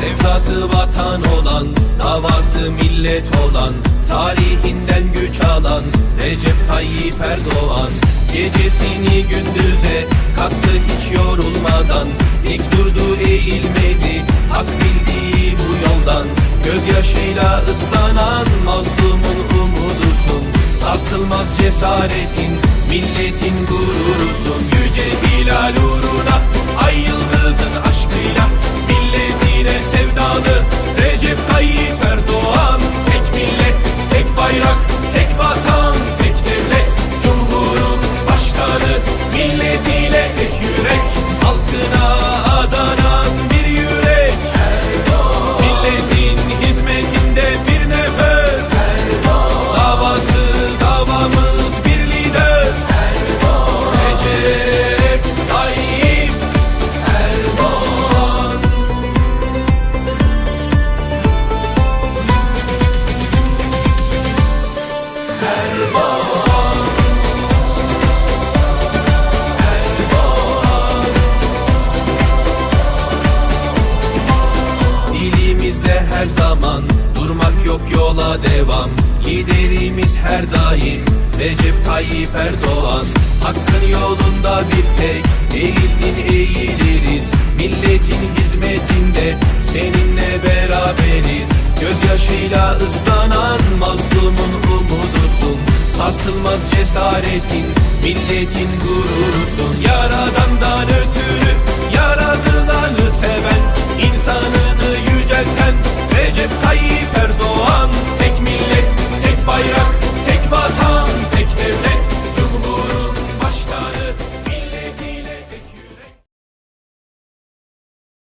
Sevdası vatan olan, davası millet olan Tarihinden güç alan Recep Tayyip Erdoğan. Gecesini gündüze kattı hiç yorulmadan Gözyaşıyla ıslanan mazlumun umudusun. Sarsılmaz cesaretin, milletin gururusun. Yüce her zaman. Durmak yok yola devam. Liderimiz her daim. Recep Tayyip Erdoğan. Hakkın yolunda bir tek eğildin eğiliriz. Milletin hizmetinde seninle beraberiz. Gözyaşıyla ıslanan mazlumun umudusun. Sarsılmaz cesaretin, milletin gururusun. Yaradandan ötürü